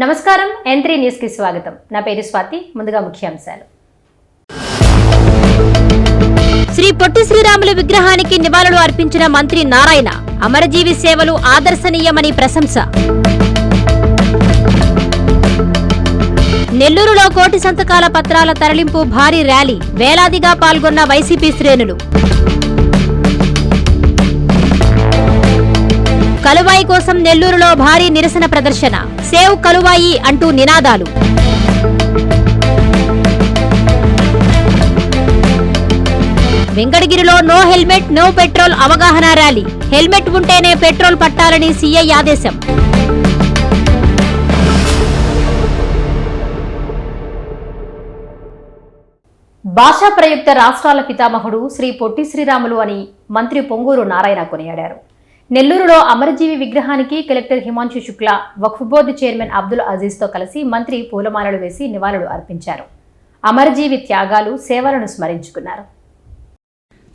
నమస్కారం N three న్యూస్కి స్వాగతం. నా పేరు స్వాతి ముందుగా ముఖ్యాంశాలు. శ్రీ పొట్టి శ్రీరాములు విగ్రహానికి నివాళులు అర్పించిన మంత్రి నారాయణ అమరజీవి సేవలు ఆదర్శనీయమని ప్రశంస. నెల్లూరులో కోటి సంతకాల పత్రాల తరలింపు భారీ ర్యాలీ వేలాదిగా పాల్గొన్న వైసీపీ శ్రేణులు. కలువాయి కోసం నెల్లూరులో భారీ నిరసన ప్రదర్శన. సేవ్ కలువాయి అంటూ నినాదాలు. వెంకటగిరిలో నో హెల్మెట్ నో పెట్రోల్ అవగాహన ర్యాలీ. హెల్మెట్ ఉంటేనే పెట్రోల్ పట్టాలని సీఐ ఆదేశం. భాషా ప్రయుక్త రాష్ట్రాల పితామహుడు శ్రీ పొట్టి శ్రీరాములు అని మంత్రి పొంగూరు నారాయణ కొనియాడారు. నెల్లూరులో అమరజీవి విగ్రహానికి collector Himanshu Shukla Waqf board chairman Abdul అజీజ్తో కలిసి మంత్రి పూలమాలలు వేసి నివాళులు అర్పించారు. అమరజీవి త్యాగాలు సేవలను స్మరించుకున్నారు.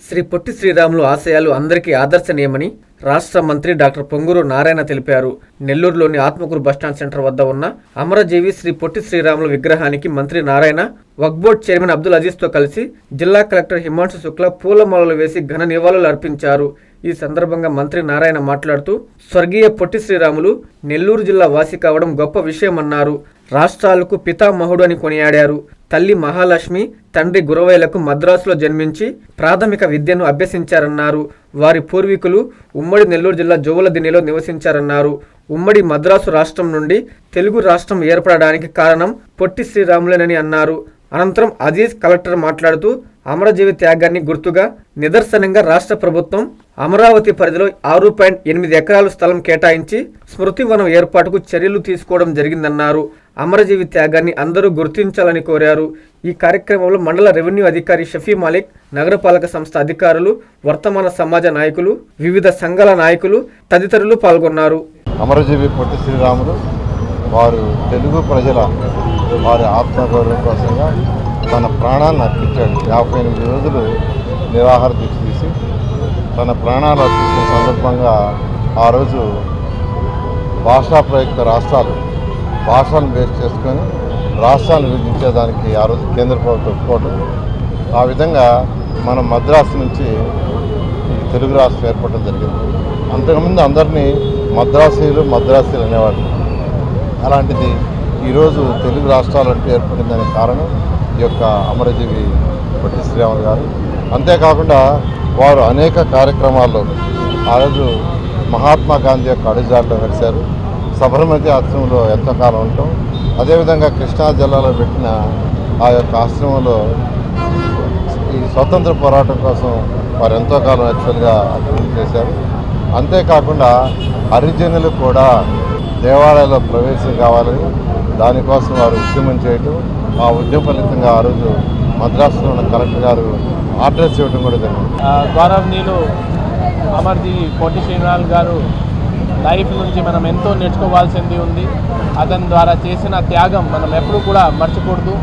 శ్రీ పొట్టి శ్రీరాములు ఆశయాలు అందరికీ ఆదర్శనీయమని రాష్ట్ర మంత్రి డాక్టర్ పొంగూరు నారాయణ తెలిపారు. నెల్లూరులోని ఆత్మకూరు బస్టాండ్ సెంటర్ వద్ద ఉన్న అమరజీవి శ్రీ పొట్టి శ్రీరాములు విగ్రహానికి మంత్రి నారాయణ వక్బోర్డ్ చైర్మన్ అబ్దుల్ అజీజ్తో కలిసి జిల్లా కలెక్టర్ హిమాంశు శుక్లా పూలమాలలు వేసి ఘన నివాళులు అర్పించారు. ఈ సందర్భంగా మంత్రి నారాయణ మాట్లాడుతూ స్వర్గీయ పొట్టి శ్రీరాములు నెల్లూరు జిల్లా వాసి కావడం గొప్ప విషయమన్నారు. రాష్ట్రాలకు పితామహుడు అని కొనియాడారు. తల్లి మహాలక్ష్మి తండ్రి గురవయ్యలకు మద్రాసులో జన్మించి ప్రాథమిక విద్యను అభ్యసించారన్నారు. వారి పూర్వీకులు ఉమ్మడి నెల్లూరు జిల్లా జోవులదిన్నెలో నివసించారన్నారు. ఉమ్మడి మద్రాసు రాష్ట్రం నుండి తెలుగు రాష్ట్రం ఏర్పడడానికి కారణం పొట్టి శ్రీరాములేనని అన్నారు. అనంతరం అజీజ్ కలెక్టర్ మాట్లాడుతూ అమరజీవి త్యాగాన్ని గుర్తుగా నిదర్శనంగా రాష్ట్ర ప్రభుత్వం అమరావతి పరిధిలో ఆరు పాయింట్ ఎనిమిది ఎకరాల స్థలం కేటాయించి స్మృతి వనం ఏర్పాటుకు చర్యలు తీసుకోవడం జరిగిందన్నారు. అమరజీవి త్యాగాన్ని అందరూ గుర్తించాలని కోరారు. ఈ కార్యక్రమంలో మండల రెవెన్యూ అధికారి షఫీ మాలిక్ నగరపాలక సంస్థ అధికారులు వర్తమాన సమాజ నాయకులు వివిధ సంఘాల నాయకులు తదితరులు పాల్గొన్నారు. అమరజీవి పొట్టి శ్రీరాములు వారు తెలుగు ప్రజల వారి ఆత్మగౌరవం కోసంగా తన ప్రాణాలను అర్పించాడు. యాభై ఎనిమిది రోజులు నిరాహార దీక్ష తీసి తన ప్రాణాలు అర్పించిన సందర్భంగా ఆ రోజు భాషా ప్రయుక్త రాష్ట్రాలు భాషలను బేస్ చేసుకొని రాష్ట్రాలను విభజించేదానికి ఆ రోజు కేంద్ర ప్రభుత్వం ఒప్పుకోవడం ఆ విధంగా మనం మద్రాసు నుంచి ఈ తెలుగు రాష్ట్రం ఏర్పడడం జరిగింది. అంతకుముందు అందరినీ మద్రాసీలు మద్రాసీలు అనేవాళ్ళు. అలాంటిది ఈరోజు తెలుగు రాష్ట్రాలు ఏర్పడిందనే కారణం ఈ యొక్క అమరజీవి పొట్టి శ్రీరాములు గారు. అంతేకాకుండా వారు అనేక కార్యక్రమాల్లో ఆ రోజు మహాత్మా గాంధీ యొక్క అడుగుజాడలో నడిచారు. సబర్మతి ఆశ్రమంలో ఎంతో కాలం ఉంటాం అదేవిధంగా కృష్ణా జిల్లాలో పెట్టిన ఆ యొక్క ఆశ్రమంలో ఈ స్వతంత్ర పోరాటం కోసం వారు ఎంతో కాలం యాక్చువల్గా అభివృద్ధి చేశారు. అంతేకాకుండా హరిజనులు కూడా దేవాలయాల్లో ప్రవేశం కావాలని దానికోసం వారు ఉద్యమం చేయటం ఆ ఉద్యమ ఫలితంగా ఆ రోజు మద్రాసులో ఉన్న కలెక్టర్ గారు ఆర్డర్స్ ఇవ్వడం కూడా జరిగింది. ఆ, గౌరవనీయులు అమర్జీ కోటి శ్రీనివాల్ గారు లైఫ్ నుంచి మనం ఎంతో నేర్చుకోవాల్సింది ఉంది. అతని ద్వారా చేసిన త్యాగం మనం ఎప్పుడూ కూడా మర్చికూడదు.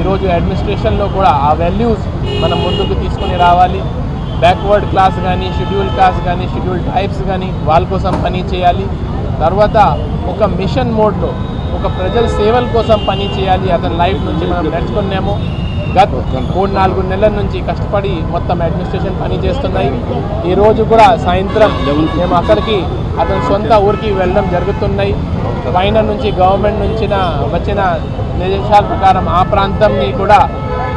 ఈరోజు అడ్మినిస్ట్రేషన్లో కూడా ఆ వాల్యూస్ మనం ముందుకు తీసుకొని రావాలి. బ్యాక్వర్డ్ క్లాస్ కానీ షెడ్యూల్ క్లాస్ కానీ షెడ్యూల్ టైప్స్ కానీ వాళ్ళ కోసం పని చేయాలి. తర్వాత ఒక మిషన్ మోడ్లో ఒక ప్రజల సేవల కోసం పని చేయాలి అతని లైఫ్ నుంచి మనం నేర్చుకున్నాము. గత మూడు నాలుగు నెలల నుంచి కష్టపడి మొత్తం అడ్మినిస్ట్రేషన్ పని చేస్తున్నాయి. ఈరోజు కూడా సాయంత్రం మేము అక్కడికి అతని సొంత ఊరికి వెళ్ళడం జరుగుతున్నాయి. పైన నుంచి గవర్నమెంట్ నుంచి వచ్చిన నిర్దేశాల ప్రకారం ఆ ప్రాంతంని కూడా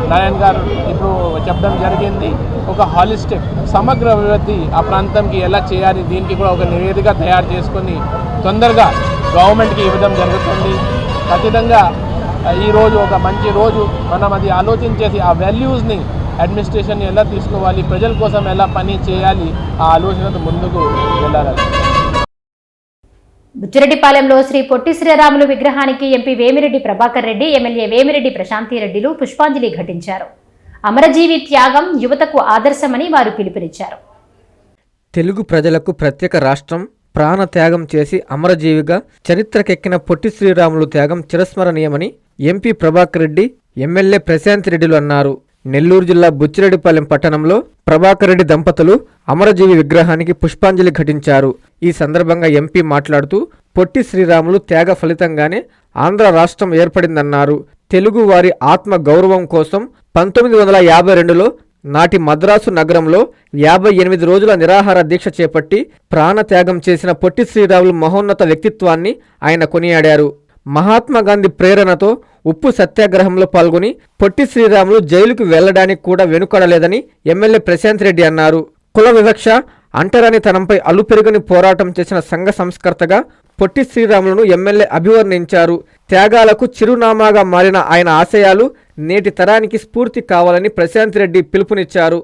నారాయణ గారు ఇప్పుడు చెప్పడం జరిగింది. ఒక హాలిస్టిక్ సమగ్ర అభివృద్ధి ఆ ప్రాంతంకి ఎలా చేయాలి దీనికి కూడా ఒక నివేదిక తయారు చేసుకొని తొందరగా గవర్నమెంట్కి ఇవ్వడం జరుగుతుంది. ఖచ్చితంగా ఆ, ఈ రోజు ఒక మంచి రోజు. మనం అది ఆలోచించేసి ఆ వాల్యూస్ని అడ్మినిస్ట్రేషన్ ఎలా తీసుకోవాలి ప్రజల కోసం ఎలా పని చేయాలి ఆ ఆలోచనతో ముందుకు వెళ్ళాలి బుచ్చిరెడ్డిపాలెంలో శ్రీ పొట్టి శ్రీరాములు విగ్రహానికి ఎంపీ వేమిరెడ్డి ప్రభాకర్ రెడ్డి ఎమ్మెల్యే వేమిరెడ్డి ప్రశాంతి రెడ్డిలు పుష్పాంజలి ఘటించారు. అమరజీవి త్యాగం యువతకు ఆదర్శమని వారు పిలుపునిచ్చారు. తెలుగు ప్రజలకు ప్రత్యేక రాష్ట్రం ప్రాణ త్యాగం చేసి అమరజీవిగా చరిత్రకెక్కిన పొట్టి శ్రీరాములు త్యాగం చిరస్మరణీయమని ఎంపీ ప్రభాకర్ రెడ్డి ఎమ్మెల్యే ప్రశాంత్ రెడ్డిలు అన్నారు. నెల్లూరు జిల్లా బుచ్చిరెడ్డిపాలెం పట్టణంలో ప్రభాకర్ రెడ్డి దంపతులు అమరజీవి విగ్రహానికి పుష్పాంజలి ఘటించారు. ఈ సందర్భంగా ఎంపీ మాట్లాడుతూ పొట్టి శ్రీరాములు త్యాగ ఫలితంగానే ఆంధ్ర రాష్ట్రం ఏర్పడిందన్నారు. తెలుగు వారి ఆత్మ గౌరవం కోసం పంతొమ్మిది వందల యాభై రెండులో నాటి మద్రాసు నగరంలో యాభై ఎనిమిది రోజుల నిరాహార దీక్ష చేపట్టి ప్రాణత్యాగం చేసిన పొట్టి శ్రీరాములు మహోన్నత వ్యక్తిత్వాన్ని ఆయన కొనియాడారు. మహాత్మా గాంధీ ప్రేరణతో ఉప్పు సత్యాగ్రహంలో పాల్గొని పొట్టి శ్రీరాములు జైలుకు వెళ్ళడానికి కూడా వెనుకడలేదని ఎమ్మెల్యే ప్రశాంత్ రెడ్డి అన్నారు. కుల వివక్ష అంటరానితనంపై అలుపెరుగని పోరాటం చేసిన సంఘ సంస్కర్తగా పొట్టి శ్రీరాములను ఎమ్మెల్యే అభివర్ణించారు. త్యాగాలకు చిరునామాగా మారిన ఆయన ఆశయాలు నేటి తరానికి స్ఫూర్తి కావాలని ప్రశాంత్ రెడ్డి పిలుపునిచ్చారు.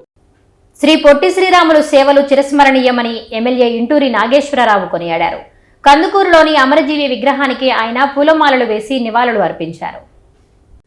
శ్రీ పొట్టి శ్రీరాములు సేవలు చిరస్మరణీయమని ఎమ్మెల్యే ఇంటూరి నాగేశ్వరరావు కొనియాడారు. కందుకూరులోని అమరజీవి విగ్రహానికి ఆయన పూలమాలలు వేసి నివాళులు అర్పించారు.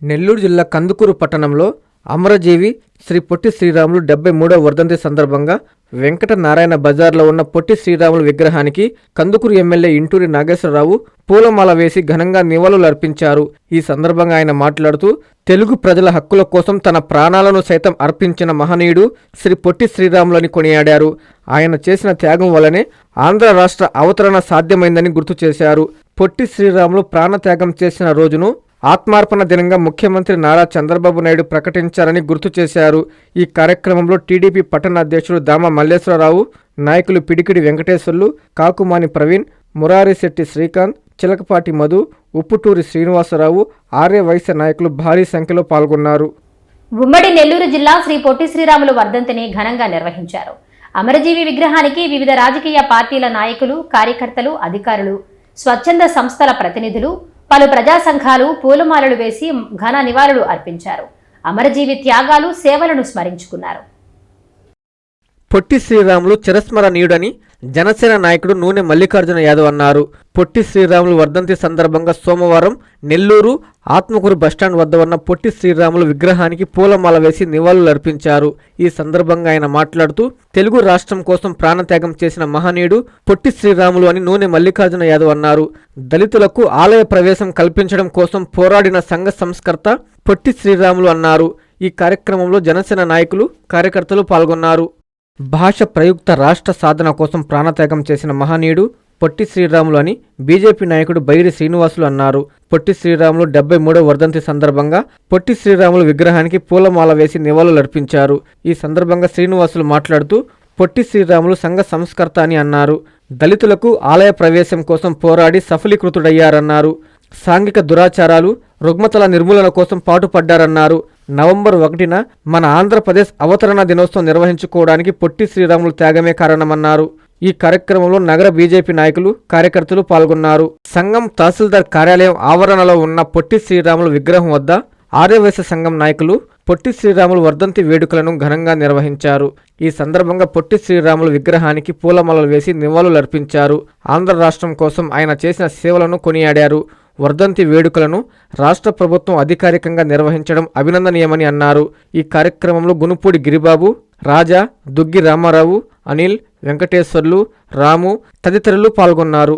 నెల్లూరు జిల్లా కందుకూరు పట్టణంలో అమరజీవి శ్రీ పొట్టి శ్రీరాములు డెబ్బై మూడవ వర్ధంతి సందర్భంగా వెంకట నారాయణ బజార్లో ఉన్న పొట్టి శ్రీరాములు విగ్రహానికి కందుకూరు ఎమ్మెల్యే ఇంటూరి నాగేశ్వరరావు పూలమాల వేసి ఘనంగా నివాళులు అర్పించారు. ఈ సందర్భంగా ఆయన మాట్లాడుతూ తెలుగు ప్రజల హక్కుల కోసం తన ప్రాణాలను సైతం అర్పించిన మహనీయుడు శ్రీ పొట్టి శ్రీరాములని కొనియాడారు. ఆయన చేసిన త్యాగం వల్లనే ఆంధ్ర రాష్ట్ర అవతరణ సాధ్యమైందని గుర్తు చేశారు. పొట్టి శ్రీరాములు ప్రాణత్యాగం చేసిన రోజును ఆత్మార్పణ దినంగా ముఖ్యమంత్రి నారా చంద్రబాబు నాయుడు ప్రకటించారని గుర్తు చేశారు. ఈ కార్యక్రమంలో టీడీపీ పట్టణ అధ్యక్షుడు దామ మల్లేశ్వరరావు నాయకులు పిడికిడి వెంకటేశ్వర్లు కాకుమాని ప్రవీణ్ మురారిశెట్టి శ్రీకాంత్ చిలకపాటి మధు ఉప్పుటూరి శ్రీనివాసరావు ఆర్య వైశ్య నాయకులు భారీ సంఖ్యలో పాల్గొన్నారు. ఉమ్మడి నెల్లూరు జిల్లా శ్రీ పొట్టి శ్రీరాములు వర్ధంతిని ఘనంగా నిర్వహించారు. అమరజీవి విగ్రహానికి వివిధ రాజకీయ పార్టీల నాయకులు కార్యకర్తలు అధికారులు స్వచ్ఛంద సంస్థల ప్రతినిధులు పలు ప్రజా సంఘాలు పూలమాలలు వేసి ఘన నివాళులు అర్పించారు. అమరజీవి త్యాగాలు సేవలను స్మరించుకున్నారు. పొట్టి శ్రీరాములు చిరస్మరణీయుడని జనసేన నాయకుడు నూనె మల్లికార్జున యాదవ్ అన్నారు. పొట్టి శ్రీరాములు వర్ధంతి సందర్భంగా సోమవారం నెల్లూరు ఆత్మకూరు బస్టాండ్ వద్ద ఉన్న పొట్టి శ్రీరాములు విగ్రహానికి పూలమాల వేసి నివాళులు అర్పించారు ఈ సందర్భంగా ఆయన మాట్లాడుతూ తెలుగు రాష్ట్రం కోసం ప్రాణత్యాగం చేసిన మహనీయుడు పొట్టి శ్రీరాములు అని నూనె మల్లికార్జున యాదవ్ అన్నారు. దళితులకు ఆలయ ప్రవేశం కల్పించడం కోసం పోరాడిన సంఘ సంస్కర్త పొట్టి శ్రీరాములు అన్నారు. ఈ కార్యక్రమంలో జనసేన నాయకులు కార్యకర్తలు పాల్గొన్నారు. భాష ప్రయుక్త రాష్ట్ర సాధన కోసం ప్రాణత్యాగం చేసిన మహనీయుడు పొట్టి శ్రీరాములు అని బీజేపీ నాయకుడు బైరి శ్రీనివాసులు అన్నారు. పొట్టి శ్రీరాములు డెబ్బై మూడో వర్ధంతి సందర్భంగా పొట్టి శ్రీరాములు విగ్రహానికి పూలమాల వేసి నివాళులర్పించారు. ఈ సందర్భంగా శ్రీనివాసులు మాట్లాడుతూ పొట్టి శ్రీరాములు సంఘ సంస్కర్త అని అన్నారు. దళితులకు ఆలయ ప్రవేశం కోసం పోరాడి సఫలీకృతుడయ్యారన్నారు. సాంఘిక దురాచారాలు రుగ్మతల నిర్మూలన కోసం పాటుపడ్డారన్నారు. నవంబర్ ఒకటిన మన ఆంధ్రప్రదేశ్ అవతరణ దినోత్సవం నిర్వహించుకోవడానికి పొట్టి శ్రీరాములు త్యాగమే కారణమన్నారు. ఈ కార్యక్రమంలో నగర బీజేపీ నాయకులు కార్యకర్తలు పాల్గొన్నారు. సంఘం తహసీల్దార్ కార్యాలయం ఆవరణలో ఉన్న పొట్టి శ్రీరాములు విగ్రహం వద్ద ఆర్యవైశ్య సంఘం నాయకులు పొట్టి శ్రీరాములు వర్ధంతి వేడుకలను ఘనంగా నిర్వహించారు. ఈ సందర్భంగా పొట్టి శ్రీరాములు విగ్రహానికి పూలమాలలు వేసి నివాళులర్పించారు. ఆంధ్ర రాష్ట్రం కోసం ఆయన చేసిన సేవలను కొనియాడారు. వర్ధంతి వేడుకలను రాష్ట్ర ప్రభుత్వం అధికారికంగా నిర్వహించడం అభినందనీయమని అన్నారు. ఈ కార్యక్రమంలో గునుపూడి గిరిబాబు రాజా దుగ్గి రామారావు అనిల్ వెంకటేశ్వర్లు రాము తదితరులు పాల్గొన్నారు.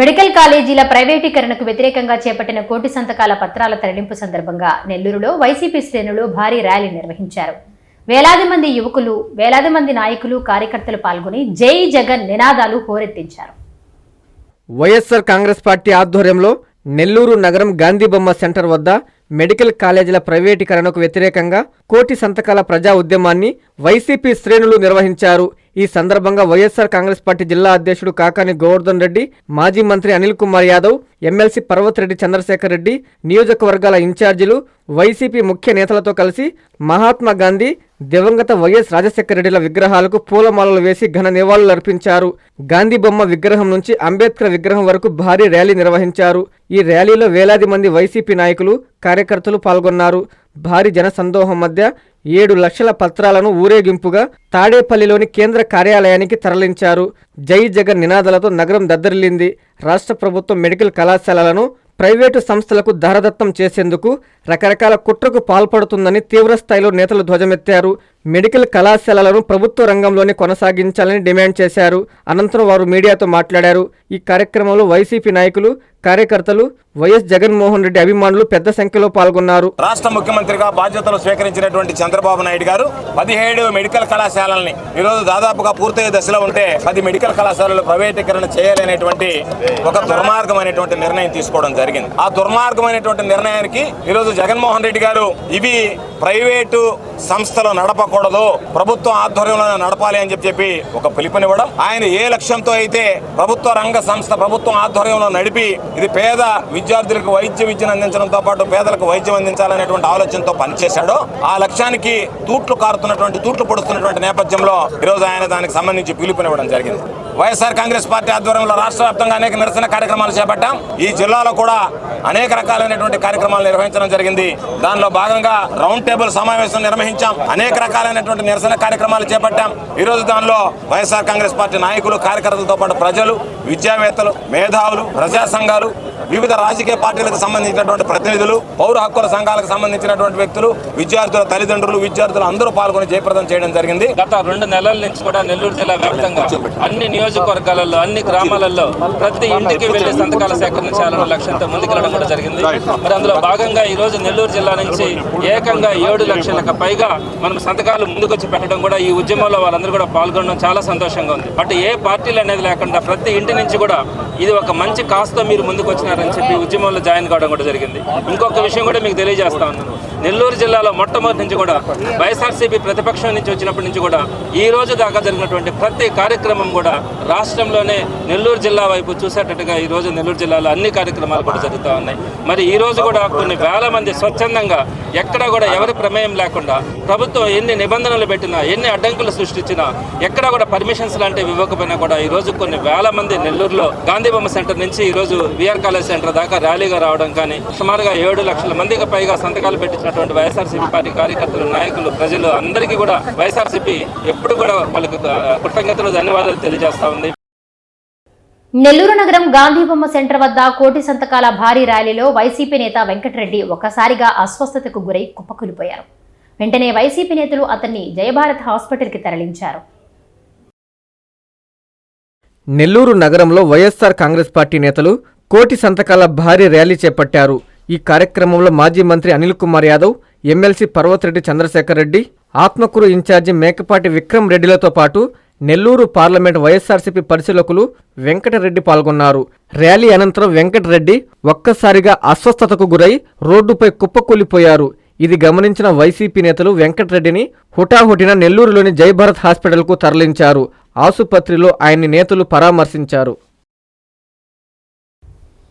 మెడికల్ కాలేజీల ప్రైవేటీకరణకు వ్యతిరేకంగా చేపట్టిన కోటి సంతకాల పత్రాల తరలింపు సందర్భంగా నెల్లూరులో వైసీపీ శ్రేణులు భారీ ర్యాలీ నిర్వహించారు. వేలాది మంది యువకులు వేలాది మంది నాయకులు కార్యకర్తలు పాల్గొని జై జగన్ నినాదాలు హోరెత్తించారు. వైఎస్ఆర్ కాంగ్రెస్ పార్టీ ఆధ్వర్యంలో నెల్లూరు నగరం గాంధీ బొమ్మ సెంటర్ వద్ద మెడికల్ కాలేజీల ప్రైవేటీకరణకు వ్యతిరేకంగా కోటి సంతకాల ప్రజా ఉద్యమాన్ని వైసీపీ శ్రేణులు నిర్వహించారు. ఈ సందర్భంగా వైఎస్ఆర్ కాంగ్రెస్ పార్టీ జిల్లా అధ్యక్షుడు కాకాని గోవర్ధన్ రెడ్డి మాజీ మంత్రి అనిల్ కుమార్ యాదవ్ ఎమ్మెల్సీ పర్వతరెడ్డి చంద్రశేఖర్ రెడ్డి నియోజకవర్గాల ఇన్ఛార్జీలు వైసీపీ ముఖ్య నేతలతో కలిసి మహాత్మా గాంధీ దివంగత వైఎస్ రాజశేఖర రెడ్డిల విగ్రహాలకు పూలమాలలు వేసి ఘన నివాళులు అర్పించారు. గాంధీ బొమ్మ విగ్రహం నుంచి అంబేద్కర్ విగ్రహం వరకు భారీ ర్యాలీ నిర్వహించారు. ఈ ర్యాలీలో వేలాది మంది వైసీపీ నాయకులు కార్యకర్తలు పాల్గొన్నారు. భారీ జనసందోహం మధ్య ఏడు లక్షల పత్రాలను ఊరేగింపుగా తాడేపల్లిలోని కేంద్ర కార్యాలయానికి తరలించారు. జై జగన్ నినాదాలతో నగరం దద్దరిల్లింది. రాష్ట్ర ప్రభుత్వం మెడికల్ కళాశాలలను ప్రైవేటు సంస్థలకు దారదత్తం చేసేందుకు రకరకాల కుట్రకు పాల్పడుతుందని తీవ్రస్థాయిలో నేతలు ధ్వజమెత్తారు. మెడికల్ కళాశాలలను ప్రభుత్వ రంగంలోనే కొనసాగించాలని డిమాండ్ చేశారు. అనంతరం వారు మీడియాతో మాట్లాడారు. ఈ కార్యక్రమంలో వైసీపీ నాయకులు కార్యకర్తలు వైఎస్ జగన్మోహన్ రెడ్డి అభిమానులు పెద్ద సంఖ్యలో పాల్గొన్నారు. రాష్ట్ర ముఖ్యమంత్రిగా బాధ్యతలు స్వీకరించినటువంటి చంద్రబాబు నాయుడు గారు పదిహేడు మెడికల్ కళాశాలల్ని ఈరోజు దాదాపుగా పూర్తయ్యే దశలో ఉంటే పది మెడికల్ కళాశాలలు ప్రైవేటీకరణ చేయాలనేటువంటి ఒక దుర్మార్గమైనటువంటి నిర్ణయం తీసుకోవడం జరిగింది. ఆ దుర్మార్గమైనటువంటి నిర్ణయానికి ఈరోజు జగన్మోహన్ రెడ్డి గారు ఇవి ప్రైవేటు సంస్థలు నడపకూడదు ప్రభుత్వం ఆధ్వర్యంలో నడపాలి అని చెప్పి చెప్పి ఒక పిలుపునివ్వడం. ఆయన ఏ లక్ష్యంతో అయితే ప్రభుత్వ రంగ సంస్థ ప్రభుత్వం ఆధ్వర్యంలో నడిపి ఇది పేద విద్యార్థులకు వైద్య విద్యను అందించడంతో పాటు పేదలకు వైద్యం అందించాలనేటువంటి ఆలోచనతో పనిచేశాడో ఆ లక్ష్యానికి తూట్లు కారుతున్నటువంటి తూట్లు పొడుస్తున్నటువంటి నేపథ్యంలో ఈరోజు ఆయన దానికి సంబంధించి పిలుపునివ్వడం జరిగింది. వైఎస్ఆర్ కాంగ్రెస్ పార్టీ ఆధ్వర్యంలో రాష్ట్ర వ్యాప్తంగా అనేక నిరసన కార్యక్రమాలు చేపట్టాం. ఈ జిల్లాలో కూడా అనేక రకాలైనటువంటి కార్యక్రమాలు నిర్వహించడం జరిగింది. దానిలో భాగంగా రౌండ్ టేబుల్ సమావేశం నిర్వహించాం. అనేక రకాల రకాలైనటువంటి నిరసన కార్యక్రమాలు చేపట్టాం. ఈ రోజు దానిలో వైఎస్ఆర్ కాంగ్రెస్ పార్టీ నాయకులు కార్యకర్తలతో పాటు ప్రజలు విద్యావేత్తలు మేధావులు ప్రజా సంఘాలు వివిధ రాజకీయ పార్టీలకు సంబంధించినటువంటి ప్రతినిధులు పౌర హక్కుల సంఘాలకు సంబంధించినటువంటి వ్యక్తులు విద్యార్థుల తల్లిదండ్రులు విద్యార్థులు అందరూ పాల్గొని జయప్రదం చేయడం జరిగింది. గత రెండు నెలల నుంచి కూడా నెల్లూరు జిల్లా వ్యాప్తంగా అన్ని నియోజకవర్గాలలో అన్ని గ్రామాలలో ప్రతి ఇంటికి వెళ్ళి సంతకాల సేకరించాలన్న లక్ష్యంతో ముందుకెళ్ళడం కూడా జరిగింది. మరి అందులో భాగంగా ఈ రోజు నెల్లూరు జిల్లా నుంచి ఏకంగా ఏడు లక్షలకు పైగా మనం సంతకాలు ముందుకొచ్చి పెట్టడం కూడా ఈ ఉద్యమంలో వాళ్ళందరూ కూడా పాల్గొనడం చాలా సంతోషంగా ఉంది. బట్ ఏ పార్టీలు అనేది లేకుండా ప్రతి ఇంటి నుంచి కూడా ఇది ఒక మంచి కాస్తో మీరు ముందుకు వచ్చినారు వచ్చినారని చెప్పి ఉద్యమంలో జాయిన్ కావడం కూడా జరిగింది. ఇంకొక విషయం కూడా మీకు తెలియజేస్తా ఉన్నాను. నెల్లూరు జిల్లాలో మొట్టమొదటి నుంచి కూడా వైఎస్ఆర్సీపీ ప్రతిపక్షం నుంచి వచ్చినప్పటి నుంచి కూడా ఈ రోజు దాకా జరిగినటువంటి ప్రతి కార్యక్రమం కూడా రాష్ట్రంలోనే నెల్లూరు జిల్లా వైపు చూసేటట్టుగా ఈ రోజు నెల్లూరు జిల్లాలో అన్ని కార్యక్రమాలు కూడా జరుగుతూ ఉన్నాయి. మరి ఈ రోజు కూడా కొన్ని వేల మంది స్వచ్ఛందంగా ఎక్కడ కూడా ఎవరి ప్రమేయం లేకుండా ప్రభుత్వం ఎన్ని నిబంధనలు పెట్టినా ఎన్ని అడ్డంకులు సృష్టించినా ఎక్కడ కూడా పర్మిషన్స్ లాంటివి ఇవ్వకపోయినా కూడా ఈ రోజు కొన్ని వేల మంది నెల్లూరులో గాంధీ బొమ్మ సెంటర్ నుంచి ఈ రోజు విఆర్ కాలేజ్ సెంటర్ దాకా ర్యాలీగా రావడం కానీ సుమారుగా ఏడు లక్షల మందికి పైగా సంతకాలు పెట్టించినటువంటి వైఎస్ఆర్సీపీ పార్టీ కార్యకర్తలు నాయకులు ప్రజలు అందరికీ కూడా వైఎస్ఆర్సీపీ ఎప్పుడు కూడా వాళ్ళకి కృతజ్ఞతలు ధన్యవాదాలు తెలియజేస్తా ఉంది. నెల్లూరు నగరం గాంధీ బొమ్మ సెంటర్ వద్ద కోటి సంతకాల భారీ ర్యాలీలో వైసీపీ నేత వెంకటరెడ్డి ఒక్కసారిగా అస్వస్థతకు గురై కుప్పకూలిపోయారు. వెంటనే వైసీపీ నేతలు అతన్ని జయభారత్ హాస్పిటల్కి తరలించారు. నెల్లూరు నగరంలో వైఎస్ఆర్ కాంగ్రెస్ పార్టీ నేతలు కోటి సంతకాల భారీ ర్యాలీ చేపట్టారు. ఈ కార్యక్రమంలో మాజీ మంత్రి Anil Kumar Yadav MLC Parvathareddy Chandrasekhar Reddy Atmakur in charge Mekapati Vikram రెడ్డిలతో పాటు నెల్లూరు పార్లమెంట్ వైఎస్ఆర్సీపీ పరిశీలకులు వెంకటరెడ్డి పాల్గొన్నారు. ర్యాలీ అనంతరం వెంకటరెడ్డి ఒక్కసారిగా అస్వస్థతకు గురై రోడ్డుపై కుప్పకూలిపోయారు. ఇది గమనించిన వైసీపీ నేతలు వెంకటరెడ్డిని హుటాహుటిన నెల్లూరులోని జయభారత్ హాస్పిటల్కు తరలించారు. ఆసుపత్రిలో ఆయన్ని నేతలు పరామర్శించారు.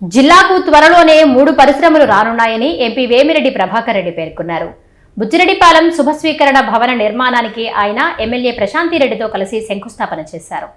జిల్లాకు త్వరలోనే మూడు పరిశ్రమలు రానున్నాయని ఎంపీ వేమిరెడ్డి ప్రభాకర్ రెడ్డి పేర్కొన్నారు. బుచ్చిరెడ్డిపాలెం శుభస్వీకరణ భవన నిర్మాణానికి ఆయన ఎమ్మెల్యే ప్రశాంతిరెడ్డితో కలిసి శంకుస్థాపన చేశారు.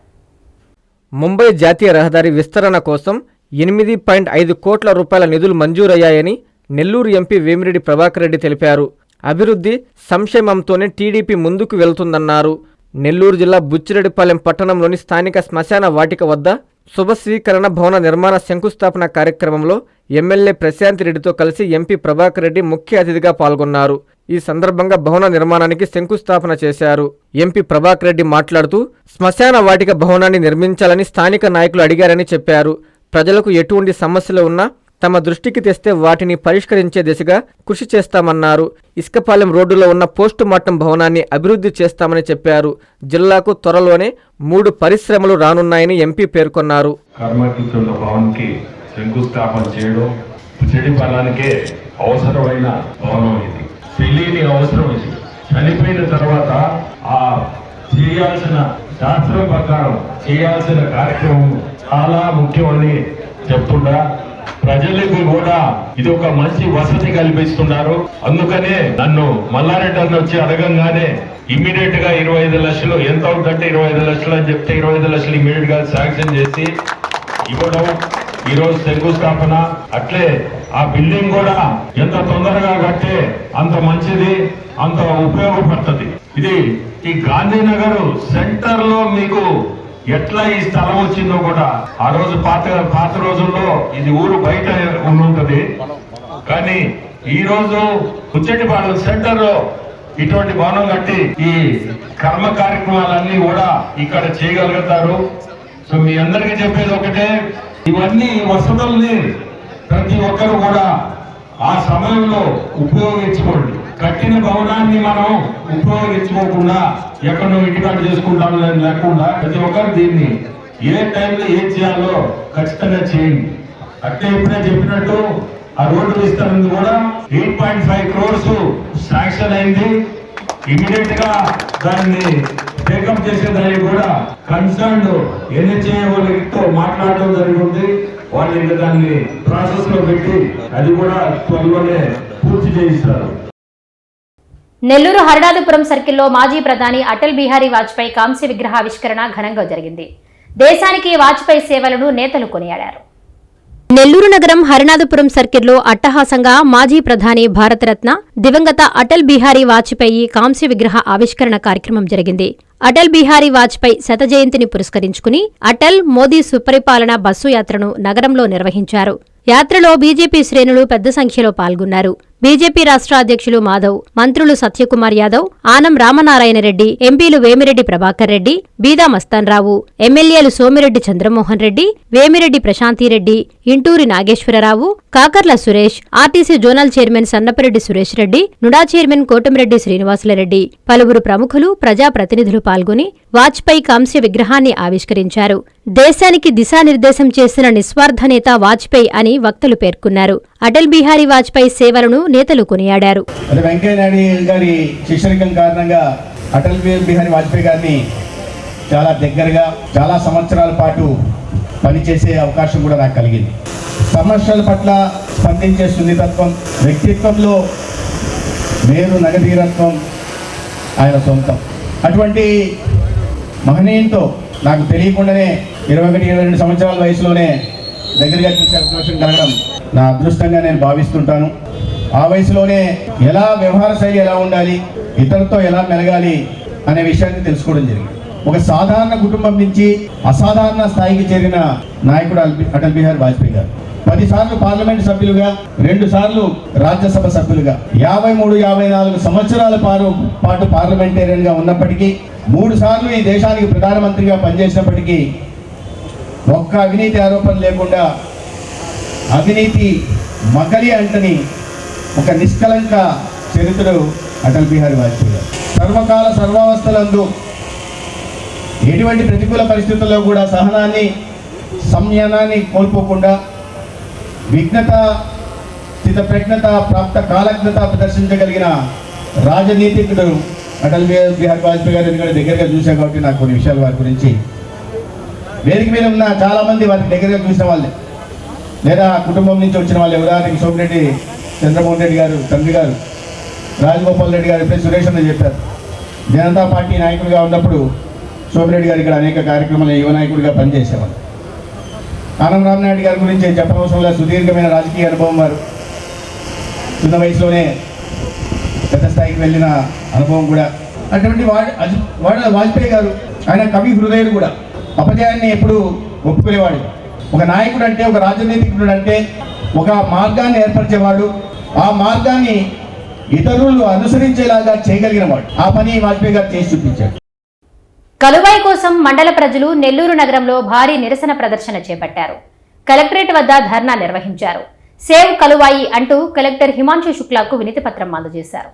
ముంబై జాతీయ రహదారి విస్తరణ కోసం ఎనిమిది పాయింట్ ఐదు కోట్ల రూపాయల నిధులు మంజూరయ్యాయని నెల్లూరు ఎంపీ వేమిరెడ్డి ప్రభాకర్ రెడ్డి తెలిపారు. అభివృద్ధి సంక్షేమంతోనే టీడీపీ ముందుకు వెళ్తుందన్నారు. నెల్లూరు జిల్లా బుచ్చిరెడ్డిపాలెం పట్టణంలోని స్థానిక శ్మశాన వాటిక వద్ద శుభస్వీకరణ భవన నిర్మాణ శంకుస్థాపన కార్యక్రమంలో ఎమ్మెల్యే ప్రశాంత్ రెడ్డితో కలిసి ఎంపీ ప్రభాకర్ రెడ్డి ముఖ్య అతిథిగా పాల్గొన్నారు. ఈ సందర్భంగా భవన నిర్మాణానికి శంకుస్థాపన చేశారు. ఎంపీ ప్రభాకర్ రెడ్డి మాట్లాడుతూ శ్మశాన వాటిక భవనాన్ని నిర్మించాలని స్థానిక నాయకులు అడిగారని చెప్పారు. ప్రజలకు ఎటువంటి సమస్యలు ఉన్నా తమ దృష్టికి తెస్తే వాటిని పరిష్కరించే దిశగా కృషి చేస్తామన్నారు. ఇసుకపాలెం రోడ్డులో ఉన్న పోస్టు మార్టం భవనాన్ని అభివృద్ధి చేస్తామని చెప్పారు. జిల్లాకు త్వరలోనే మూడు పరిశ్రమలు రానున్నాయని ఎంపీ పేర్కొన్నారు. శంకుస్థాపన చేయడం చెడి ఫలానికే అవసరమైన భవనం ఇది. పెళ్ళిని అవసరం ఇది. చనిపోయిన తర్వాత ఆ చేయాల్సిన శాస్త్రం ప్రకారం చేయాల్సిన కార్యక్రమం చాలా ముఖ్యమని చెప్తుండా ప్రజలకు కూడా ఇది ఒక మంచి వసతి కల్పిస్తున్నారు. అందుకనే నన్ను మల్లారెడ్డి అన్న వచ్చి అడగంగానే ఇమ్మీడియట్గా ఇరవై ఐదు లక్షలు ఎంత అవుతుందంటే ఇరవై ఐదు లక్షలు అని చెప్తే ఇరవై ఐదు లక్షలు ఇమ్మీడియట్గా శాంక్షన్ చేసి ఇవ్వడం. ఈ రోజు శంకుస్థాపన. అట్లే ఆ బిల్డింగ్ కూడా ఎంత తొందరగా కట్టే అంత మంచిది అంత ఉపయోగపడుతుంది. ఇది ఈ గాంధీనగర్ సెంటర్లో మీకు ఎట్లా ఈ స్థలం వచ్చిందో కూడా ఆ రోజు పాత పాత రోజుల్లో ఇది ఊరు బయట ఉంటుంది కానీ ఈ రోజు ఉచ్చటిపాలెం సెంటర్లో ఇటువంటి భవనం కట్టి ఈ కర్మ కార్యక్రమాలన్నీ కూడా ఇక్కడ చేయగలుగుతారు. సో మీ అందరికీ చెప్పేది ఒకటే ఇవన్నీ వసతుల్ని ప్రతి ఒక్కరు కూడా ఆ సమయంలో ఉపయోగించుకోండి. కట్టిన భవనాన్ని మనం ఉపయోగించుకోకుండా ఎక్కడో ఇంటికాడ చేసుకుంటాం లేకుండా ప్రతి ఒక్కరు దీన్ని ఏ టైంలో ఏం చేయాలో ఖచ్చితంగా చేయండి. అట్లే ఇప్పుడే చెప్పినట్టు ఆ రోడ్డు విస్తరణ కూడా eight point five crores sanction అయింది. ఇమీడియట్గా దాన్ని టేకప్ చేసేదానికి కూడా కన్సర్న్ ఎన్హెచ్ఏ వాళ్ళతో మాట్లాడడం జరిగింది. వాళ్ళు ఇంకా దాన్ని ప్రాసెస్లో పెట్టి అది కూడా త్వరలోనే పూర్తి చేయిస్తారు. నెల్లూరు హరినాథపురం సర్కిల్లో మాజీ ప్రధాని అటల్ బిహారీ వాజ్పేయి కాంస్య విగ్రహావిష్కరణ ఘనంగా జరిగింది. దేశానికి వాజ్పేయి సేవలను నేతలు కొనియాడారు. నెల్లూరు నగరం హరినాథపురం సర్కిల్లో అట్టహాసంగా మాజీ ప్రధాని భారతరత్న దివంగత అటల్ బిహారీ వాజ్పేయి కాంస్య విగ్రహ ఆవిష్కరణ కార్యక్రమం జరిగింది. అటల్ బిహారీ వాజ్పేయి శత జయంతిని పురస్కరించుకుని అటల్ మోదీ సుపరిపాలన బస్సు యాత్రను నగరంలో నిర్వహించారు. యాత్రలో బీజేపీ శ్రేణులు పెద్ద సంఖ్యలో పాల్గొన్నారు. బీజేపీ రాష్ట్ర అధ్యక్షులు మాధవ్ మంత్రులు సత్యకుమార్ యాదవ్ ఆనం రామనారాయణ రెడ్డి ఎంపీలు వేమిరెడ్డి ప్రభాకర్ రెడ్డి బీదా మస్తాన్రావు ఎమ్మెల్యేలు Somireddy Chandramohan Reddy Vemireddy Prashanthireddy Inturi Nageswararao Kakarla Suresh RTC zonal chairman Sannapareddy Suresh Reddy NUDA chairman Kotamreddy Srinivasulureddy పలువురు ప్రముఖులు ప్రజాప్రతినిధులు పాల్గొని వాజ్పేయి కాంస్య విగ్రహాన్ని ఆవిష్కరించారు. దేశానికి దిశానిర్దేశం చేసిన నిస్వార్థ నేత వాజ్పేయి అని వక్తలు పేర్కొన్నారు. అటల్ బిహారీ వాజ్పేయి సేవలను నేతలు కొనియాడారు. వెంకయ్య నాయుడు గారి శిష్యరికం కారణంగా అటల్ బిహారీ బిహారీ వాజ్పేయి గారిని చాలా దగ్గరగా చాలా సంవత్సరాల పాటు పనిచేసే అవకాశం కూడా నాకు కలిగింది. సమస్యల పట్ల స్పందించే సున్నితత్వం వ్యక్తిత్వంలో వేరు నగధీరత్వం ఆయన సొంతం. అటువంటి మహనీయంతో నాకు తెలియకుండానే ఇరవై ఒకటి ఇరవై రెండు సంవత్సరాల వయసులోనే దగ్గరగా చూసే అవకాశం కలగడం నా అదృష్టంగా నేను భావిస్తుంటాను. ఆ వయసులోనే ఎలా వ్యవహార శైలి ఎలా ఉండాలి ఇతరులతో ఎలా మెలగాలి అనే విషయాన్ని తెలుసుకోవడం జరిగింది. ఒక సాధారణ కుటుంబం నుంచి అసాధారణ స్థాయికి చేరిన నాయకుడు అటల్ బిహారీ వాజ్పేయి గారు. పది సార్లు పార్లమెంట్ సభ్యులుగా రెండు సార్లు రాజ్యసభ సభ్యులుగా యాభై మూడు యాభై నాలుగు సంవత్సరాల పాటు పాటు పార్లమెంటేరియన్గా ఉన్నప్పటికీ మూడు సార్లు ఈ దేశానికి ప్రధానమంత్రిగా పనిచేసినప్పటికీ ఒక్క అవినీతి ఆరోపణ లేకుండా అవినీతి మకలి అంటని ఒక నిష్కలంక చరిత్రుడు అటల్ బిహారీ వాజ్పేయి గారు. సర్వకాల సర్వావస్థలందు ఎటువంటి ప్రతికూల పరిస్థితుల్లో కూడా సహనాన్ని సంయనాన్ని కోల్పోకుండా విఘ్నత స్థితప్రజ్ఞత ప్రాప్త కాలజ్ఞత ప్రదర్శించగలిగిన రాజనీతికుడు అటల్ బిహారీ బిహారీ వాజ్పేయి గారు ఎందుకంటే దగ్గరగా చూశాను కాబట్టి నాకు కొన్ని విషయాల వారి గురించి వేదిక మీద ఉన్న చాలా మంది వారికి దగ్గరగా చూసిన వాళ్ళే. లేదా ఆ కుటుంబం నుంచి వచ్చిన వాళ్ళు. ఉదాహరణకి సోమిరెడ్డి చంద్రమోహన్ రెడ్డి గారు తండ్రి గారు రాజగోపాల్ రెడ్డి గారు ఇప్పుడే సురేష్ అని చెప్పారు. జనతా పార్టీ నాయకుడిగా ఉన్నప్పుడు సోమిరెడ్డి గారు ఇక్కడ అనేక కార్యక్రమాలు యువ నాయకుడిగా పనిచేసేవాళ్ళు ఆనంద రామనాయుడు గారి గురించి చెప్పనవసరం లేదు. సుదీర్ఘమైన రాజకీయ అనుభవం వారు. చిన్న వయసులోనే పెద్ద స్థాయికి వెళ్ళిన అనుభవం కూడా. అటువంటి వాడు వాడు వాజ్పేయి గారు ఆయన కవి హృదయుడు కూడా. అపజయాన్ని ఎప్పుడు ఒప్పుకునేవాడు. ఒక నాయకుడు అంటే ఒక రాజనీతికుడు అంటే ఒక మార్గాన్ని ఏర్పరిచేవాడు. ఆ మార్గాన్ని ఇతరులు అనుసరించేలాగా చేయగలిగిన వాడు ఆ పని వాజ్పేయి గారు చేసి చూపించాడు కలువాయి కోసం మండల ప్రజలు నెల్లూరు నగరంలో భారీ నిరసన ప్రదర్శన చేపట్టారు. కలెక్టరేట్ వద్ద ధర్నా నిర్వహించారు. సేవ్ కలువాయి అంటూ కలెక్టర్ హిమాంశు శుక్లాకు వినతి పత్రం అందజేశారు.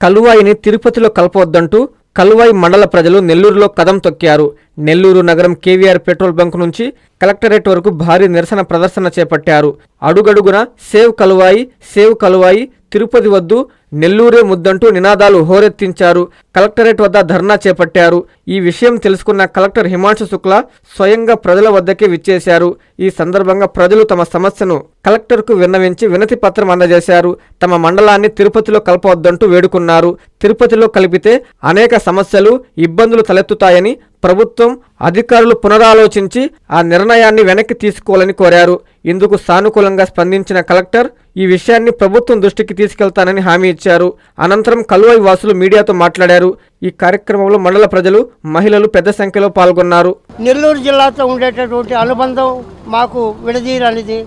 కలువాయిని తిరుపతిలో కలపవద్దంటూ కలువాయి మండల ప్రజలు నెల్లూరులో కదం తొక్కారు. నెల్లూరు నగరం కేవీఆర్ పెట్రోల్ బంక్ నుంచి కలెక్టరేట్ వరకు భారీ నిరసన ప్రదర్శన చేపట్టారు. అడుగడుగున సేవ్ కలువాయి సేవ్ కలువాయి తిరుపతి వద్దు నెల్లూరే ముద్దంటూ నినాదాలు హోరెత్తించారు. కలెక్టరేట్ వద్ద ధర్నా చేపట్టారు. ఈ విషయం తెలుసుకున్న కలెక్టర్ హిమాంశు శుక్లా స్వయంగా ప్రజల వద్దకే విచ్చేశారు. ఈ సందర్భంగా ప్రజలు తమ సమస్యను కలెక్టర్కు విన్నవించి వినతి పత్రం అందజేశారు. తమ మండలాన్ని తిరుపతిలో కలపవద్దంటూ వేడుకున్నారు. తిరుపతిలో కలిపితే అనేక సమస్యలు ఇబ్బందులు తలెత్తుతాయని ప్రభుత్వం అధికారులు పునరాలోచించి ఆ నిర్ణయాన్ని వెనక్కి తీసుకోవాలని కోరారు. ఇందుకు సానుకూలంగా స్పందించిన కలెక్టర్ ఈ విషయాన్ని ప్రభుత్వం దృష్టికి తీసుకెళ్తానని హామీ ఇచ్చారు. అనంతరం కలువై వాసులు మీడియాతో మాట్లాడారు. ఈ కార్యక్రమంలో మండల ప్రజలు మహిళలు పెద్ద సంఖ్యలో పాల్గొన్నారు. నెల్లూరు జిల్లాతో ఉండేటటువంటి అనుబంధం మాకు విడదీయరానిది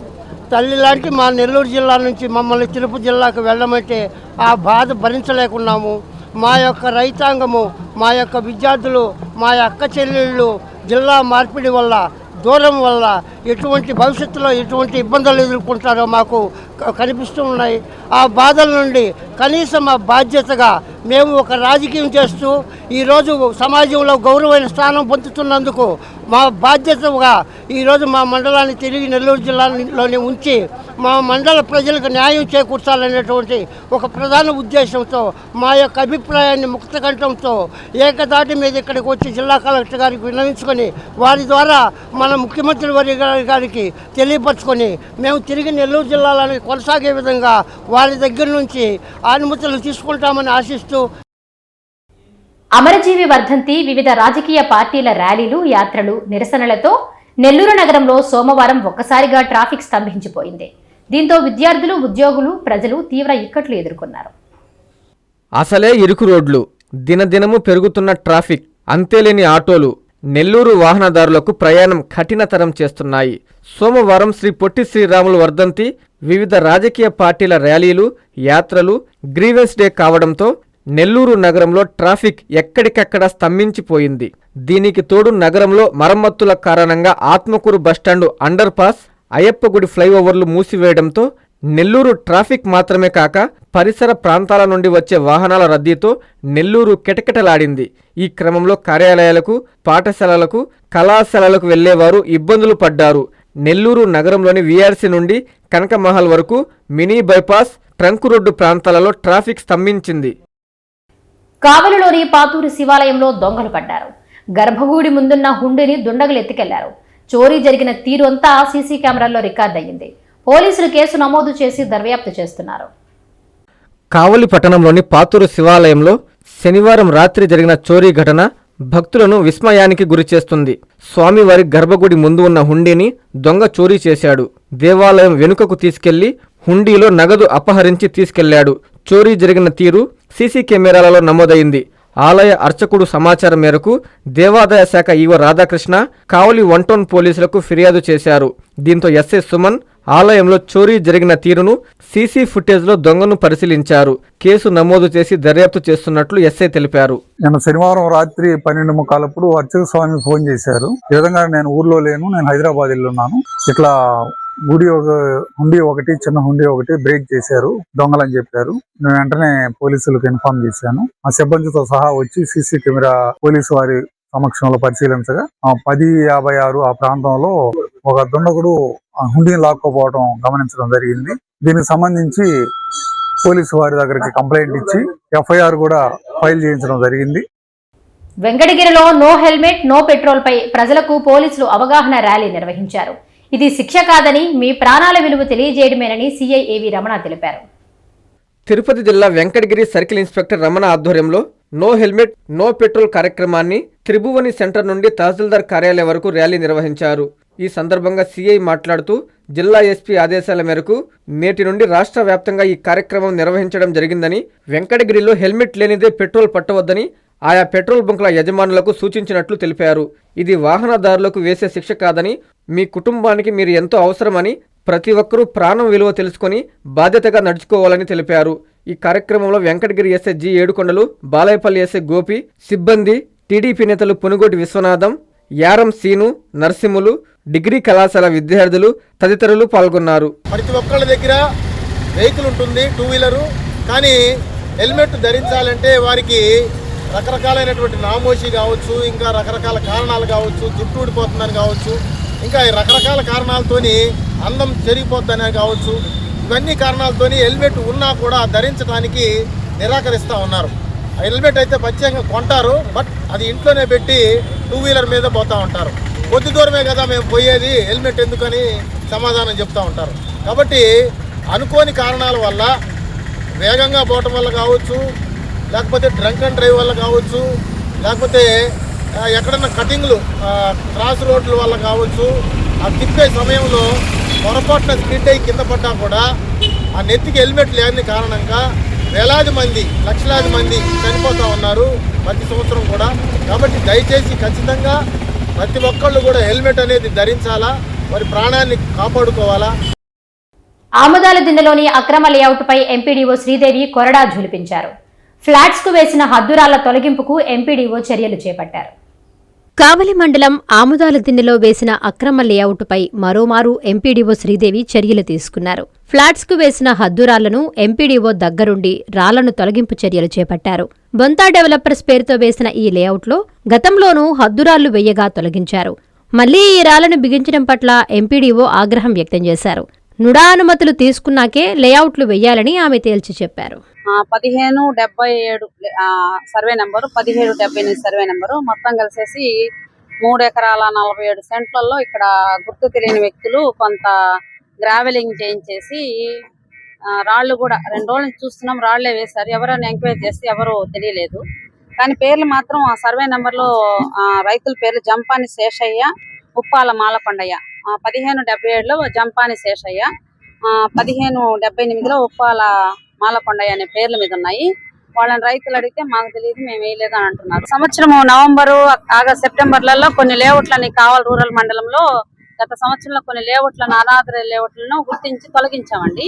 తల్లి లాంటి మా నెల్లూరు జిల్లా నుంచి మమ్మల్ని తిరుపతి జిల్లాకు వెళ్ళమంటే ఆ బాధ భరించలేకున్నాము. మా యొక్క రైతాంగము మా యొక్క విద్యార్థులు మా అక్క చెల్లెళ్ళు జిల్లా మార్పిడి వల్ల దూరం వల్ల ఎటువంటి భవిష్యత్తులో ఎటువంటి ఇబ్బందులు ఎదుర్కొంటారో మాకు కనిపిస్తూ ఉన్నాయి. ఆ బాధల నుండి కనీసం మా బాధ్యతగా మేము ఒక రాజకీయం చేస్తూ ఈరోజు సమాజంలో గౌరవమైన స్థానం పొందుతున్నందుకు మా బాధ్యతగా ఈరోజు మా మండలాన్ని తిరిగి నెల్లూరు జిల్లాలోనే ఉంచి మా మండల ప్రజలకు న్యాయం చేకూర్చాలనేటువంటి ఒక ప్రధాన ఉద్దేశంతో మా యొక్క అభిప్రాయాన్ని ముక్తకంఠంతో ఏకదాటి మీద ఇక్కడికి వచ్చి జిల్లా కలెక్టర్ గారికి విన్నవించుకొని వారి ద్వారా మన ముఖ్యమంత్రి వారి గారికి తెలియపరచుకొని మేము తిరిగి నెల్లూరు జిల్లాలోని కొనసాగే విధంగా వారి దగ్గర నుంచి అనుమతులు తీసుకుంటామని ఆశిస్తూ అమరజీవి వర్ధంతి వివిధ రాజకీయ పార్టీల ర్యాలీలు యాత్రలు నిరసనలతో నెల్లూరు నగరంలో సోమవారం ఒక్కసారిగా ట్రాఫిక్ స్తంభించిపోయింది. దీంతో విద్యార్థులు ఉద్యోగులు ప్రజలు తీవ్ర ఇక్కట్లు ఎదుర్కొన్నారు. అసలే ఇరుకు రోడ్లు. దినదినము పెరుగుతున్న ట్రాఫిక్. అంతేలేని ఆటోలు. నెల్లూరు వాహనదారులకు ప్రయాణం కఠినతరం చేస్తున్నాయి. సోమవారం శ్రీ పొట్టి శ్రీరాములు వర్ధంతి వివిధ రాజకీయ పార్టీల ర్యాలీలు యాత్రలు గ్రీవెన్స్ డే కావడంతో నెల్లూరు నగరంలో ట్రాఫిక్ ఎక్కడికక్కడ స్తంభించిపోయింది. దీనికి తోడు నగరంలో మరమ్మతుల కారణంగా Atmakur bus stand underpass Ayyappa గుడి ఫ్లైఓవర్లు మూసివేయడంతో నెల్లూరు ట్రాఫిక్ మాత్రమే కాక పరిసర ప్రాంతాల నుండి వచ్చే వాహనాల రద్దీతో నెల్లూరు కిటకిటలాడింది. ఈ క్రమంలో కార్యాలయాలకు పాఠశాలలకు కళాశాలలకు వెళ్ళేవారు ఇబ్బందులు పడ్డారు. నెల్లూరు నగరంలోని వీఆర్సీ నుండి కనకమహల్ వరకు మినీ బైపాస్ ట్రంక్ రోడ్డు ప్రాంతాలలో ట్రాఫిక్ స్తంభించింది. కావలిలోని పాతూరు శివాలయంలో దొంగలు పడ్డారు. గర్భగూడి ముందున్న హుండీని దుండగులు ఎత్తుకెళ్ళారు. చోరీ జరిగిన తీరు అంతా సీసీ కెమెరాల్లో రికార్డ్ అయ్యింది పోలీసులు కేసు నమోదు చేసి దర్యాప్తు చేస్తున్నారు. కావలి పట్టణంలోని పాతూరు శివాలయంలో శనివారం రాత్రి జరిగిన చోరీ ఘటన భక్తులను విస్మయానికి గురిచేస్తుంది స్వామివారి గర్భగుడి ముందు ఉన్న హుండీని దొంగ చోరీ చేశాడు. దేవాలయం వెనుకకు తీసుకెళ్ళి హుండీలో నగదు అపహరించి తీసుకెళ్ళాడు. చోరీ జరిగిన తీరు సీసీ కెమెరాలలో నమోదైంది. ఆలయ అర్చకుడు సమాచారం మేరకు దేవాదాయ శాఖ EO Radhakrishna Kavali one town పోలీసులకు ఫిర్యాదు చేశారు. దీంతో ఎస్ఐ సుమన్ ఆలయంలో చోరీ జరిగిన తీరును సీసీ ఫుటేజ్లో దొంగను పరిశీలించారు. కేసు నమోదు చేసి దర్యాప్తు చేస్తున్నట్లు ఎస్ఐ తెలిపారు. నేను శనివారం రాత్రి పన్నెండు ముక్కాలప్పుడు అర్చక స్వామి ఫోన్ చేశారు. ఈ విధంగా నేను ఊర్లో లేను నేను హైదరాబాద్ ఉన్నాను ఇట్లా గుడి ఒక హుండీ ఒకటి చిన్న హుండీ ఒకటి బ్రేక్ చేశారు దొంగలని చెప్పారు. నేను వెంటనే పోలీసులకు ఇన్ఫార్మ్ చేశాను. ఆ సిబ్బందితో సహా వచ్చి సీసీ కెమెరా పోలీసు వారి సమక్షంలో పరిశీలించగా పది యాభై ఆరు ఆ ప్రాంతంలో ఒక దుండగుడు హుండీని లాక్కోపోవడం గమనించడం జరిగింది. దీనికి సంబంధించి పోలీసు వారి దగ్గరికి కంప్లైంట్ ఇచ్చి ఎఫ్ఐఆర్ కూడా ఫైల్ చేయించడం జరిగింది. వెంకటగిరిలో నో హెల్మెట్ నో పెట్రోల్ పై ప్రజలకు పోలీసులు అవగాహన ర్యాలీ నిర్వహించారు. ఇది శిక్ష కాదని మీ ప్రాణాల విలువ తెలియజేయడమేనని సీఐ ఏవి రమణ తెలిపారు. తిరుపతి జిల్లా వెంకటగిరి సర్కిల్ ఇన్స్పెక్టర్ రమణ ఆధ్వర్యంలో నో హెల్మెట్ నో పెట్రోల్ కార్యక్రమాన్ని త్రిభువని సెంటర్ నుండి తహసీల్దార్ కార్యాలయం వరకు ర్యాలీ నిర్వహించారు. ఈ సందర్భంగా సీఐ మాట్లాడుతూ జిల్లా ఎస్పీ ఆదేశాల మేరకు నేటి నుండి రాష్ట్ర వ్యాప్తంగా ఈ కార్యక్రమం నిర్వహించడం జరిగిందని వెంకటగిరిలో హెల్మెట్ లేనిదే పెట్రోల్ పట్టవద్దని ఆయా పెట్రోల్ బంకుల యజమానులకు సూచించినట్లు తెలిపారు. ఇది వాహనదారులకు వేసే శిక్ష కాదని మీ కుటుంబానికి మీరు ఎంతో అవసరమని ప్రతి ఒక్కరూ ప్రాణం విలువ తెలుసుకొని బాధ్యతగా నడుచుకోవాలని తెలిపారు. ఈ కార్యక్రమంలో Venkatagiri SI G Yedukondalu Balayapalli SI Gopi సిబ్బంది టీడీపీ నేతలు పునుగోటి విశ్వనాథం యారం సీను నర్సింహులు డిగ్రీ కళాశాల విద్యార్థులు తదితరులు పాల్గొన్నారు. ప్రతి ఒక్కళ్ళ దగ్గర వెహికల్ ఉంటుంది టూ వీలరు. కానీ హెల్మెట్ ధరించాలంటే వారికి రకరకాలైనటువంటి నామోషి కావచ్చు ఇంకా రకరకాల కారణాలు కావచ్చు జుట్టు ఊడిపోతుందని కావచ్చు ఇంకా రకరకాల కారణాలతోని అందం చెరిగిపోతుందని కావచ్చు ఇవన్నీ కారణాలతోని హెల్మెట్ ఉన్నా కూడా ధరించడానికి నిరాకరిస్తూ ఉన్నారు. హెల్మెట్ అయితే ప్రత్యేకంగా కొంటారు బట్ అది ఇంట్లోనే పెట్టి టూ వీలర్ మీద పోతూ ఉంటారు. కొద్ది దూరమే కదా మేము పోయేది హెల్మెట్ ఎందుకని సమాధానం చెప్తూ ఉంటారు. కాబట్టి అనుకోని కారణాల వల్ల వేగంగా పోవటం వల్ల కావచ్చు లేకపోతే డ్రంక్ అండ్ డ్రైవ్ వల్ల కావచ్చు లేకపోతే ఎక్కడన్నా కటింగ్లు క్రాస్ రోడ్ల వల్ల కావచ్చు ఆ తిప్పే సమయంలో పొరపాటున స్పీడ్ అయ్యి కింద పడ్డా కూడా ఆ నెత్తికి హెల్మెట్ లేని కారణంగా వేలాది మంది లక్షలాది మంది చనిపోతూ ఉన్నారు ప్రతి సంవత్సరం కూడా. కాబట్టి దయచేసి ఖచ్చితంగా ప్రతి ఒక్కళ్ళు కూడా హెల్మెట్ అనేది ధరించాలా వారి ప్రాణాన్ని కాపాడుకోవాలా? ఆముదాల దిండలోని అక్రమ లేఅవుట్పై ఎంపీడీఓ శ్రీదేవి కొరడా ఝులిపించారు. ఫ్లాట్స్కు వేసిన హద్దురాళ్ళ తొలగింపుకు ఎంపీడీఓ చర్యలు చేపట్టారు. కావలి మండలం ఆముదాల దిన్నెలో వేసిన అక్రమ లేఅవుట్పై మరోమారు ఎంపీడీఓ శ్రీదేవి చర్యలు తీసుకున్నారు. ఫ్లాట్స్కు వేసిన హద్దురాళ్ళను ఎంపీడీఓ దగ్గరుండి రాళ్ళను తొలగింపు చర్యలు చేపట్టారు. బొంతా డెవలపర్స్ పేరుతో వేసిన ఈ లేఅవుట్లో గతంలోనూ హద్దురాళ్ళు వెయ్యగా తొలగించారు. మళ్ళీ ఈ రాళ్ళను బిగించడం పట్ల ఎంపీడీఓ ఆగ్రహం వ్యక్తం చేశారు. నుడానుమతులు తీసుకున్నాకే లేఅవుట్లు వెయ్యాలని ఆమె తేల్చి చెప్పారు. ఆ, పదిహేను డెబ్బై ఏడు ఆ, సర్వే నెంబరు పదిహేడు డెబ్బై ఎనిమిది సర్వే నెంబరు మొత్తం కలిసేసి మూడు ఎకరాల నలభై ఏడు సెంట్లలో ఇక్కడ గుర్తు తెలియని వ్యక్తులు కొంత గ్రావెలింగ్ చేయించేసి రాళ్ళు కూడా రెండు రోజుల నుంచి చూస్తున్నాం రాళ్ళే వేశారు. ఎవరైనా ఎంక్వైరీ చేస్తే ఎవరు తెలియలేదు. కానీ పేర్లు మాత్రం ఆ సర్వే నెంబర్లో ఆ, రైతుల పేర్లు జంపాని శేషయ్య ఉప్పాల మాలకొండయ్య. పదిహేను డెబ్బై ఏడులో జంపాని శేషయ్య ఆ, పదిహేను డెబ్బై ఎనిమిదిలో ఉప్పాల మాలకొండయ్య అనే పేర్ల మీద ఉన్నాయి. వాళ్ళని రైతులు అడిగితే మాకు తెలియదు మేము వేయలేదు అని అంటున్నారు. సంవత్సరం నవంబరు ఆగస్ట్ సెప్టెంబర్లలో కొన్ని లేఅవుట్లని కావాలి రూరల్ మండలంలో గత సంవత్సరంలో కొన్ని లేఅవుట్లను అనాథర లేఅవుట్లను గుర్తించి తొలగించామండి.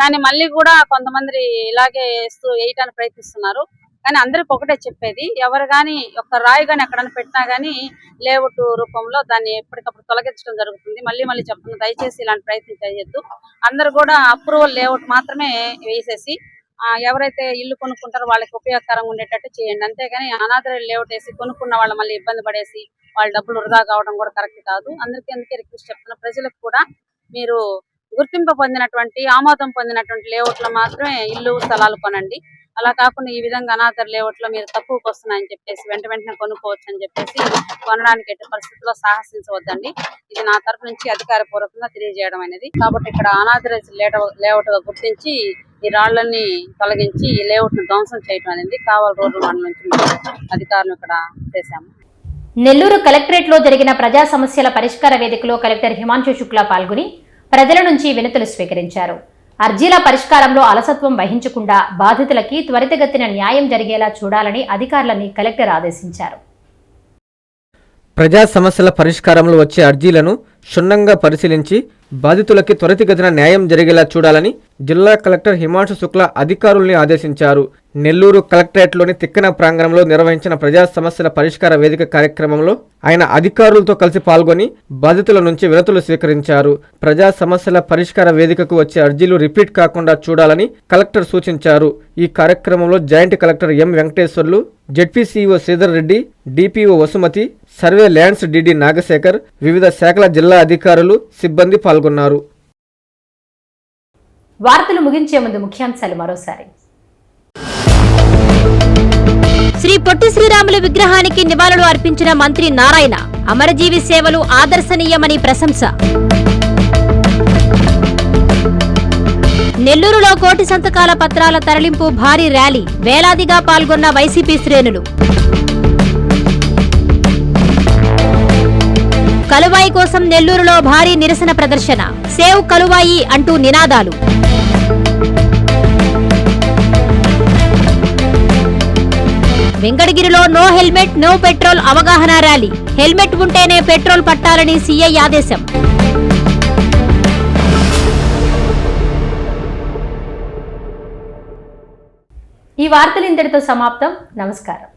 కానీ మళ్ళీ కూడా కొంతమంది ఇలాగే వేస్తూ వేయటానికి ప్రయత్నిస్తున్నారు. కానీ అందరికి ఒకటే చెప్పేది. ఎవరు కానీ ఒక రాయి కానీ ఎక్కడైనా పెట్టినా కానీ లేఅవుట్ రూపంలో దాన్ని ఎప్పటికప్పుడు తొలగించడం జరుగుతుంది. మళ్ళీ మళ్ళీ చెప్తున్నా దయచేసి ఇలాంటి ప్రయత్నం చేయొద్దు. అందరు కూడా అప్రూవల్ లేఅవుట్ మాత్రమే వేసేసి ఎవరైతే ఇల్లు కొనుక్కుంటారో వాళ్ళకి ఉపయోగకరంగా ఉండేటట్టు చేయండి. అంతేగాని అనాథ లేఅవుట్ వేసి కొనుక్కున్న వాళ్ళు మళ్ళీ ఇబ్బంది పడేసి వాళ్ళ డబ్బులు వృధా కావడం కూడా కరెక్ట్ కాదు. అందరికీ అందుకే రిక్వెస్ట్ చెప్తున్నా ప్రజలకు కూడా మీరు గుర్తింపు పొందినటువంటి ఆమోదం పొందినటువంటి లేఅవుట్లో మాత్రమే ఇల్లు స్థలాలు కొనండి. అలా కాకుండా ఈ విధంగా అనాథ లేఅవుట్లో మీరు తక్కువకి వస్తున్నాయని చెప్పేసి వెంట వెంటనే కొనుక్కోవచ్చు అని చెప్పేసి కొనడానికి ఎట్టి పరిస్థితుల్లో సాహసించవద్దండి. ఇది నా తరపు నుంచి అధికారపూర్వకంగా తెలియజేయడం అనేది. కాబట్టి ఇక్కడ అనాథర్ లేఅవుట్గా గుర్తించి ఈ రాళ్ళన్నీ తొలగించి ఈ లేఅవుట్ను ధ్వంసం చేయడం అనేది కావాలి రోడ్డు మండలం నుంచి అధికారులు ఇక్కడ చేశాము. నెల్లూరు కలెక్టరేట్లో జరిగిన ప్రజా సమస్యల పరిష్కార వేదికలో కలెక్టర్ హిమాంశు శుక్లా పాల్గొని ప్రజల నుంచి వినతులు స్వీకరించారు. అర్జీల పరిష్కారంలో అలసత్వం వహించకుండా బాధితులకి త్వరితగతిన న్యాయం జరిగేలా చూడాలని అధికారులని కలెక్టర్ ఆదేశించారు. ప్రజా సమస్యల పరిష్కారంలో వచ్చే అర్జీలను క్షుణ్ణంగా పరిశీలించి బాధితులకి త్వరితగతిన న్యాయం జరిగేలా చూడాలని జిల్లా కలెక్టర్ హిమాంశు శుక్లా అధికారుల్ని ఆదేశించారు. నెల్లూరు కలెక్టరేట్లోని తిక్కన ప్రాంగణంలో నిర్వహించిన ప్రజా సమస్యల పరిష్కార వేదిక కార్యక్రమంలో ఆయన అధికారులతో కలిసి పాల్గొని బాధితుల నుంచి వినతులు స్వీకరించారు. ప్రజా సమస్యల పరిష్కార వేదికకు వచ్చే అర్జీలు రిపీట్ కాకుండా చూడాలని కలెక్టర్ సూచించారు. ఈ కార్యక్రమంలో joint collector M Venkateswarlu ZPCEO Sridhar Reddy DPO Vasumathi survey lands DD Nagasekhar వివిధ శాఖల జిల్లా అధికారులు సిబ్బంది పాల్గొన్నారు. వార్తలు ముగించే ముందు ముఖ్యాంశాలు మరోసారి. శ్రీ పొట్టి శ్రీరాములు విగ్రహానికి నివాళులు అర్పించిన మంత్రి నారాయణ అమరజీవి సేవలు ఆదర్శనీయమని ప్రశంస. నెల్లూరులో కోటి సంతకాల పత్రాల తరలింపు భారీ ర్యాలీ వేలాదిగా పాల్గొన్న వైసీపీ శ్రేణులు. కలువాయి కోసం నెల్లూరులో భారీ నిరసన ప్రదర్శన. సేవ్ కలువాయి అంటూ నినాదాలు. వెంకటగిరిలో నో హెల్మెట్ నో పెట్రోల్ అవగాహన ర్యాలీ. హెల్మెట్ ఉంటేనే పెట్రోల్ పట్టాలని సీఐ ఆదేశం. ఈ వార్తలు ఇంతటితో సమాప్తం. నమస్కారం.